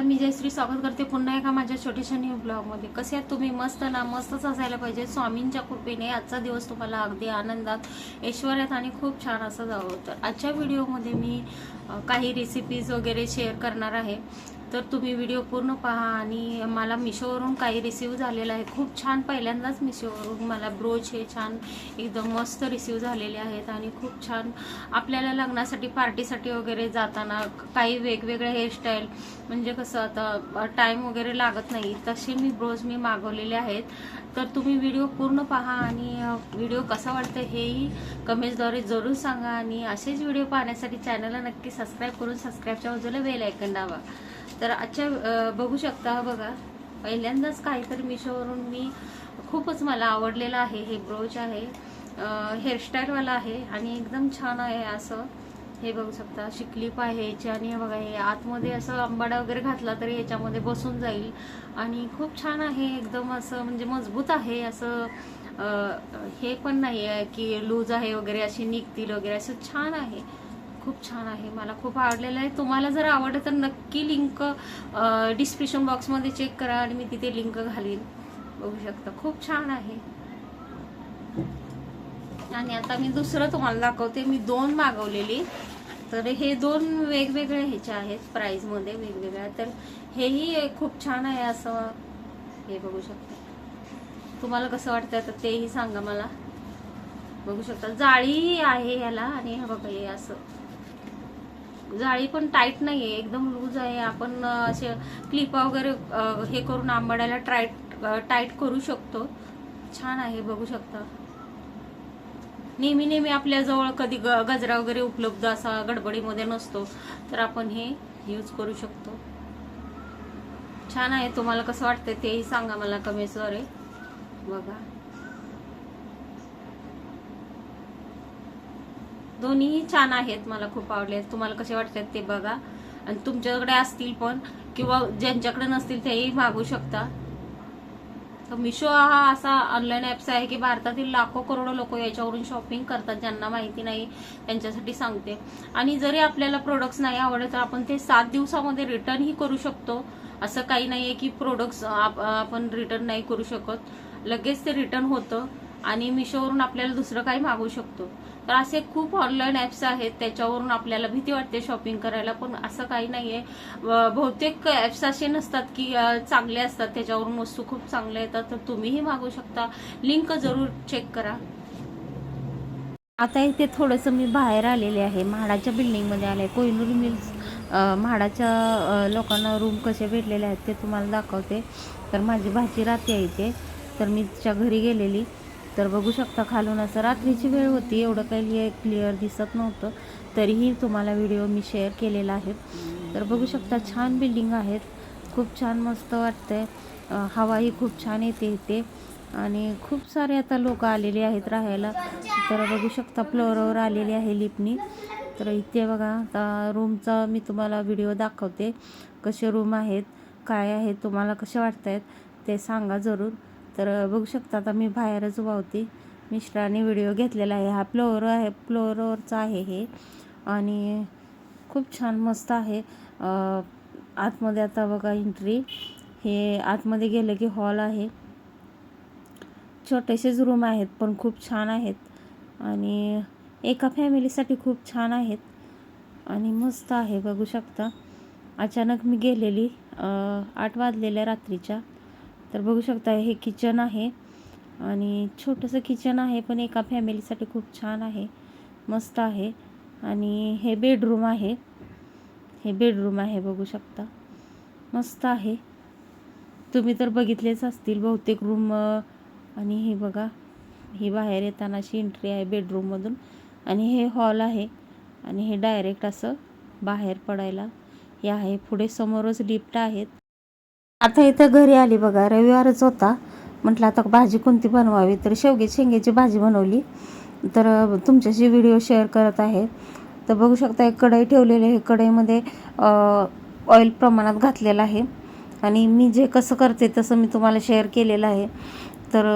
नमस्कार मी जयश्री स्वागत करते पुन्हा एका माझ्या छोट्याशा न्यू ब्लॉगमध्ये कसे आहात तुम्ही? मस्त ना? मस्तच असायला पाहिजे. स्वामींच्या कृपेने आजचा दिवस तुम्हाला अगदी आनंदात ऐश्वर्यात आणि खूप छान असं जावं तर आजच्या व्हिडिओमध्ये मी काही रेसिपीज वगैरे शेअर करणार आहे. तर तुम्ही व्हिडिओ पूर्ण पहा आणि मला मिशोवरून काही रिसीव झालेलं आहे. खूप छान पहिल्यांदाच मिशोवरून मला ब्रोच हे छान एकदम मस्त रिसीव झालेले आहेत आणि खूप छान आपल्याला लग्नासाठी पार्टीसाठी वगैरे जाताना काही वेगवेगळे हेअरस्टाईल म्हणजे कसं आता टाईम वगैरे लागत नाही तसे मी ब्रोज मी मागवलेले आहेत. तर तुम्ही व्हिडिओ पूर्ण पहा आणि व्हिडिओ कसा वाटतं हेही कमेंट्सद्वारे जरूर सांगा आणि असेच व्हिडिओ पाहण्यासाठी चॅनलला नक्की सबस्क्राईब करून सबस्क्राईबच्या बाजूला बेल ऐकन दाबा. तर आजच्या बघू शकता बघा. पहिल्यांदाच काहीतरी मिशोवरून मी खूपच मला आवडलेलं आहे. हे ब्रोच आहे. हेअरस्टाईलवाला आहे आणि एकदम छान आहे असं. हे बघू शकता अशी क्लिप आहे याची आणि बघा हे आतमध्ये असं आंबाडा वगैरे घातला तरी याच्यामध्ये बसून जाईल. आणि खूप छान आहे एकदम असं म्हणजे मजबूत आहे असं. हे पण नाही आहे की लूज आहे वगैरे असे निघतील वगैरे असं छान आहे. खूप छान आहे मला खूप आवडलेलं आहे. तुम्हाला जर आवडलं तर नक्की लिंक डिस्क्रिप्शन बॉक्समध्ये चेक करा आणि मी तिथे लिंक घालीन. बघू शकता खूप छान आहे. आणि आता मी दुसरं तुम्हाला दाखवते मी दोन मागवलेली. तर हे दोन वेगवेगळे ह्याचे आहेत प्राईजमध्ये वेगवेगळ्या. तर हेही खूप छान आहे असं हे बघू शकता. तुम्हाला कसं वाटतं तर तेही सांगा मला. बघू शकता जाळी आहे ह्याला आणि हे बघा हे असं. जाळी पण टाईट नाही आहे एकदम लूज आहे. आपण असे क्लिप वगैरे हे करून आंबाड्याला टाईट टाईट करू शकतो. छान आहे बघू शकता. नेहमी नेहमी आपल्याजवळ कधी ग- गजरा वगैरे उपलब्ध असा गडबडीमध्ये नसतो तर आपण हे यूज करू शकतो. छान आहे. तुम्हाला कसं वाटतं तेही सांगा मला कमेंट्सद्वारे. बघा. दोन्हीही छान आहेत मला खूप आवडले तुम्हाला कसे वाटतात ते बघा. आणि तुमच्याकडे असतील पण किंवा ज्यांच्याकडे नसतील तेही मागू शकता. तर मिशो हा असा ऑनलाईन ॲप्स आहे की भारतातील लाखो करोडो लोक याच्यावरून शॉपिंग करतात. ज्यांना माहिती नाही त्यांच्यासाठी सांगते. आणि जरी आपल्याला प्रोडक्ट्स नाही आवडले तर आपण ते सात दिवसामध्ये रिटर्नही करू शकतो. असं काही नाही आहे की प्रोडक्ट्स आपण रिटर्न नाही करू शकत. लगेच ते रिटर्न होतं आणि मिशोवरून आपल्याला दुसरं काही मागवू शकतो. तर असे खूप ऑनलाईन ॲप्स आहेत त्याच्यावरून आपल्याला भीती वाटते शॉपिंग करायला पण असं काही नाही व बहुतेक ॲप्स असे नसतात की चांगले असतात त्याच्यावरून वस्तू खूप चांगल्या येतात तर तुम्हीही मागवू शकता. लिंक जरूर चेक करा. आता इथे थोडंसं मी बाहेर आलेले आहे. म्हाडाच्या बिल्डिंगमध्ये आले. कोहिनूर मिल्स म्हाडाच्या लोकांना रूम कसे भेटलेले आहेत ते तुम्हाला दाखवते. तर माझी भाची राहते आहे इथे. तर मी तिच्या घरी गेलेली. तर बघू शकता खालून असं रात्रीची वेळ होती एवढं काही क्लिअर दिसत नव्हतं. तरीही तुम्हाला व्हिडिओ मी शेअर केलेला आहे. तर बघू शकता छान बिल्डिंग आहेत. खूप छान मस्त वाटतंय. आहे हवाही खूप छान येते इथे. आणि खूप सारे आता लोक आलेले आहेत राहायला. तर बघू शकता फ्लोअरवर आलेली आहे लिपनी. तर इथे बघा आता रूमचा मी तुम्हाला व्हिडिओ दाखवते. कसे रूम आहेत काय आहेत तुम्हाला कसे वाटत आहेत ते सांगा जरूर. तर बघू शकता आता मी बाहेरच वावते मिस्टरांनी व्हिडिओ घेतलेला आहे. हा फ्लोअर आहे फ्लोअरवरचा आहे हे. आणि खूप छान मस्त आहे. आतमध्ये आता बघा एंट्री हे आतमध्ये गेलं की हॉल आहे. छोटेसेच रूम आहेत पण खूप छान आहेत. आणि एका फॅमिलीसाठी खूप छान आहेत. आणि मस्त आहे बघू शकता. अचानक मी गेलेली आठ वाजलेल्या रात्रीच्या. तर बघू शकता हे किचन आहे. आणि छोटंसं किचन आहे पण एका फॅमिलीसाठी खूप छान आहे. मस्त आहे. आणि हे बेडरूम आहे. हे बेडरूम आहे बघू शकता. मस्त आहे. तुम्ही तर बघितलेच असतील बहुतेक रूम आणि हे बघा ही बाहेर येताना अशी एंट्री आहे बेडरूममधून आणि हे हॉल आहे. आणि हे डायरेक्ट असं बाहेर पडायला हे आहे. पुढे समोरच लिफ्ट आहेत. आता इथं घरी आली बघा रविवारच होता. म्हटलं आता भाजी कोणती बनवावी? तर शेवगे शेंग्याची भाजी बनवली. तर तुमच्याशी व्हिडिओ शेअर करत आहे. तर बघू शकता एक कढई ठेवलेली आहे. कढईमध्ये ऑइल प्रमाणात घातलेलं आहे. आणि मी जे कसं करते तसं मी तुम्हाला शेअर केलेलं आहे. तर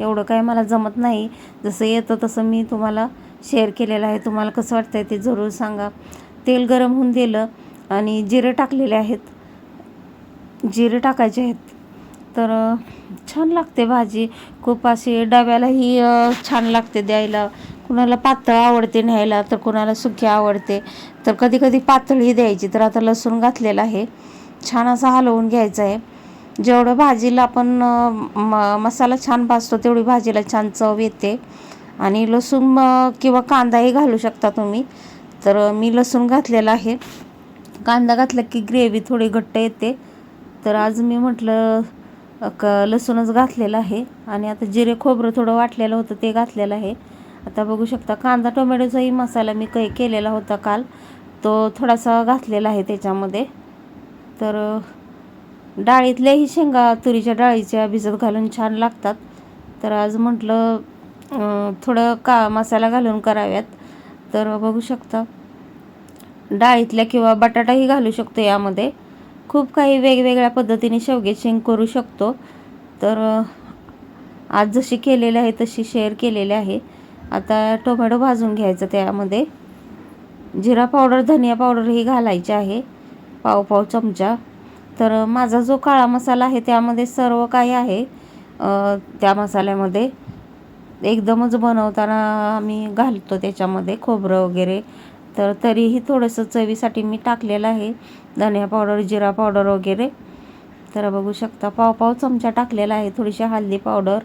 एवढं काय मला जमत नाही. जसं येतं तसं मी तुम्हाला शेअर केलेलं आहे. तुम्हाला कसं वाटतं आहे ते जरूर सांगा. तेल गरम होऊन दिलं आणि जिरे टाकलेले आहेत. जिरे टाकायचे आहेत. तर छान लागते भाजी. खूप अशी डब्यालाही छान लागते द्यायला. कुणाला पातळ आवडते न्यायला तर कुणाला सुकी आवडते. तर कधी कधी पातळी द्यायची तर आता लसूण घातलेलं आहे. छान असा हलवून घ्यायचा आहे. जेवढं भाजीला आपण म मसाला छान भाजतो तेवढी भाजीला छान चव येते. आणि लसूण किंवा कांदाही घालू शकता तुम्ही. तर मी लसूण घातलेला आहे. कांदा घातला की ग्रेव्ही थोडी घट्ट येते. तर आज मी म्हटलं क लसूणच घातलेलं आहे. आणि आता जिरे खोबरं थोडं वाटलेलं होतं ते घातलेलं आहे. आता बघू शकता कांदा टोमॅटोचाही मसाला मी काही केलेला होता काल. तो थोडासा घातलेला आहे त्याच्यामध्ये. तर डाळीतल्याही शेंगा तुरीच्या डाळीच्या भिजत घालून छान लागतात. तर आज म्हटलं थोडं का मसाला घालून कराव्यात. तर बघू शकता डाळीतल्या किंवा बटाटाही घालू शकतो यामध्ये. खूप काही वेगवेगळ्या पद्धतीने शेवगे शेंग करू शकतो. तर आज जशी केलेली आहे तशी शेअर केलेली आहे. आता टोमॅटो भाजून घ्यायचं त्यामध्ये. जिरा पावडर धनिया पावडरही घालायचे आहे पाव पाव चमचा. तर माझा जो काळा मसाला आहे त्यामध्ये सर्व काही आहे. त्या मसाल्यामध्ये एकदमच बनवताना आम्ही घालतो त्याच्यामध्ये खोबरं वगैरे. तर तरीही थोडंसं चवीसाठी मी टाकलेलं आहे. धनिया पावडर जिरा पावडर वगैरे. तर बघू शकता पाव पाव चमचा टाकलेला आहे. थोडीशी हळदी पावडर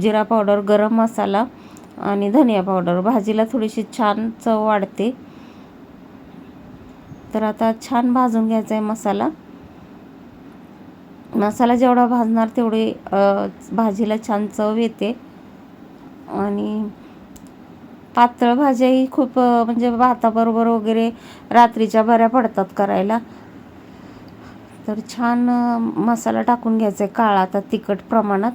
जिरा पावडर गरम मसाला आणि धनिया पावडर. भाजीला थोडीशी छान चव वाढते. तर आता छान भाजून घ्यायचा आहे मसाला. मसाला जेवढा भाजणार तेवढे भाजीला छान चव येते. आणि पातळ भाज्याही खूप म्हणजे भाताबरोबर वगैरे रात्रीच्या बऱ्या पडतात करायला. तर छान मसाला टाकून घ्यायचा आहे काळा आता तिखट प्रमाणात.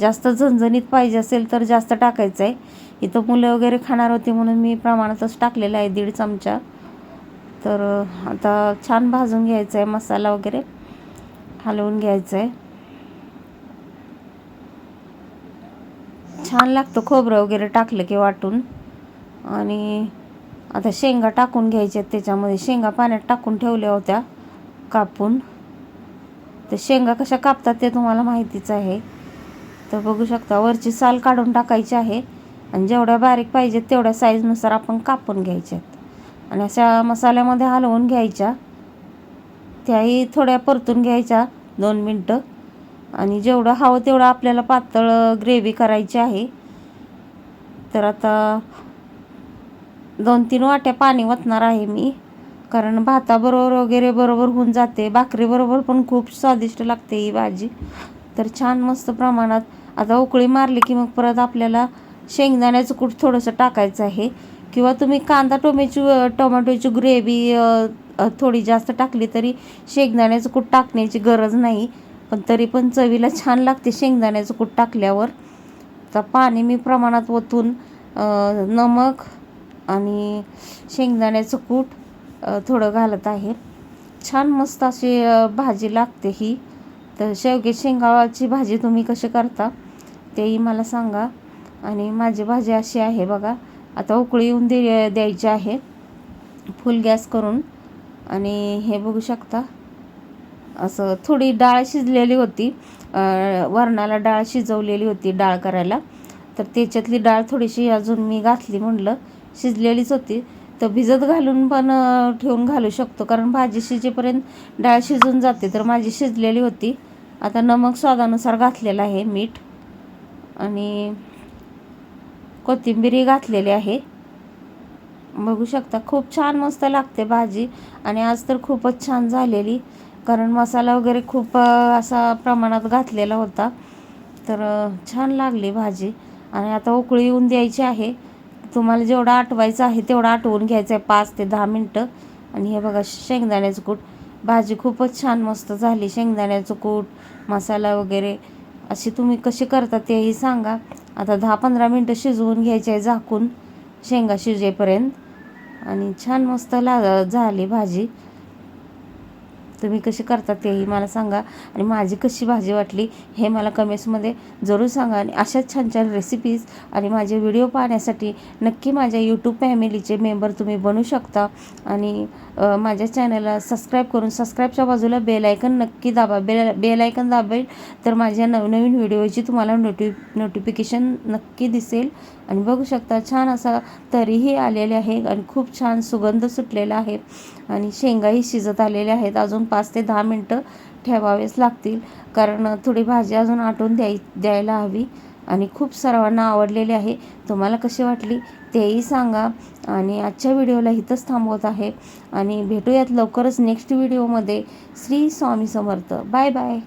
जास्त झणझणीत पाहिजे असेल तर जास्त टाकायचं आहे इथं मुलं वगैरे खाणार होती म्हणून मी प्रमाणातच टाकलेलं आहे दीड चमचा. तर आता छान भाजून घ्यायचं आहे मसाला वगैरे. हलवून घ्यायचं आहे छान लागतं खोबरं वगैरे टाकलं की वाटून. आणि आता शेंगा टाकून घ्यायच्या त्याच्यामध्ये. शेंगा पाण्यात टाकून ठेवल्या होत्या कापून. तर शेंगा कशा कापतात ते तुम्हाला माहितीच आहे. तर बघू शकता वरची साल काढून टाकायची आहे आणि जेवढ्या बारीक पाहिजेत तेवढ्या साईजनुसार आपण कापून घ्यायच्यात. आणि अशा मसाल्यामध्ये हलवून घ्यायच्या. त्याही थोड्या परतून घ्यायच्या दोन मिनटं. आणि जेवढं हवं तेवढं आपल्याला पातळ ग्रेव्ही करायची आहे. तर आता दोन तीन वाट्या पाणी वतणार आहे मी. कारण भाताबरोबर वगैरे बरोबर होऊन जाते. भाकरीबरोबर पण खूप स्वादिष्ट लागते ही भाजी. तर छान मस्त प्रमाणात आता उकळी मारली की मग परत आपल्याला शेंगदाण्याचं कूट थोडंसं टाकायचं आहे. किंवा तुम्ही कांदा टोमॅची टोमॅटोची ग्रेव्ही थोडी जास्त टाकली तरी शेंगदाण्याचं कूट टाकण्याची गरज नाही. पण तरी पण चवीला छान लागते शेंगदाण्याचं कूट टाकल्यावर. तर पाणी मी प्रमाणात ओतून नमक आणि शेंगदाण्याचं कूट थोडं घालत आहे. छान मस्त अशी भाजी लागते ही. तर शेवगे शेंगाची भाजी तुम्ही कशी करता तेही मला सांगा. आणि माझी भाजी अशी आहे बघा. आता उकळी येऊन दे द्यायची आहे. फुल गॅस करून. आणि हे बघू शकता. असं थोडी डाळ शिजलेली होती. वरणाला डाळ शिजवलेली होती डाळ करायला. तर त्याच्यातली डाळ थोडीशी अजून मी घातली म्हटलं शिजलेलीच होती. तर भिजत घालून पण ठेवून घालू शकतो. कारण भाजी शिजेपर्यंत डाळ शिजून जाते तर माझी शिजलेली होती. आता नमक स्वादानुसार घातलेलं आहे मीठ. आणि कोथिंबीरही घातलेली आहे. बघू शकता खूप छान मस्त लागते भाजी. आणि आज तर खूपच छान झालेली. कारण मसाला वगैरे खूप असा प्रमाणात घातलेला होता. तर छान लागली भाजी. आणि आता उकळी येऊन द्यायची आहे. तुम्हाला जेवढं आठवायचं आहे तेवढं आठवून घ्यायचं आहे. पाच ते दहा मिनटं. आणि हे बघा शेंगदाण्याचं कूट. भाजी खूपच छान मस्त झाली. शेंगदाण्याचं कूट मसाला वगैरे. अशी तुम्ही कशी करता तेही सांगा. आता दहा पंधरा मिनटं शिजवून घ्यायचे आहे झाकून. शेंगा शिजेपर्यंत. आणि छान मस्त ला झाली भाजी. तुम्ही कशी करता तेही मला सांगा. आणि माझी कशी भाजी वाटली हे मला कमेंट्समध्ये जरूर सांगा. आणि अशाच छान छान रेसिपीज आणि माझे व्हिडिओ पाहण्यासाठी नक्की माझ्या यूट्यूब फॅमिलीचे मेंबर तुम्ही बनू शकता. आणि माझ्या चॅनलला सबस्क्राईब करून सबस्क्राईबच्या बाजूला बेलायकन नक्की दाबा. बेल बेलायकन दाबेल तर माझ्या नवनवीन व्हिडिओची तुम्हाला नोटि नोटिफिकेशन नक्की दिसेल. आणि बघू शकता छान असा तरीही आलेले आहे आणि खूप छान सुगंध सुटलेला आहे. आणि शेंगाही शिजत आलेल्या आहेत. अजून पाच ते दहा मिनटं ठेवावेच लागतील. कारण थोडी भाजी अजून आटून द्याय द्यायला हवी. आणि खूप सर्वांना आवडलेली आहे. तुम्हाला कशी वाटली तेही सांगा. आणि आजच्या व्हिडिओला इथंच थांबवत आहे. आणि भेटूयात लवकरच नेक्स्ट व्हिडिओमध्ये. श्री स्वामी समर्थ. Bye bye.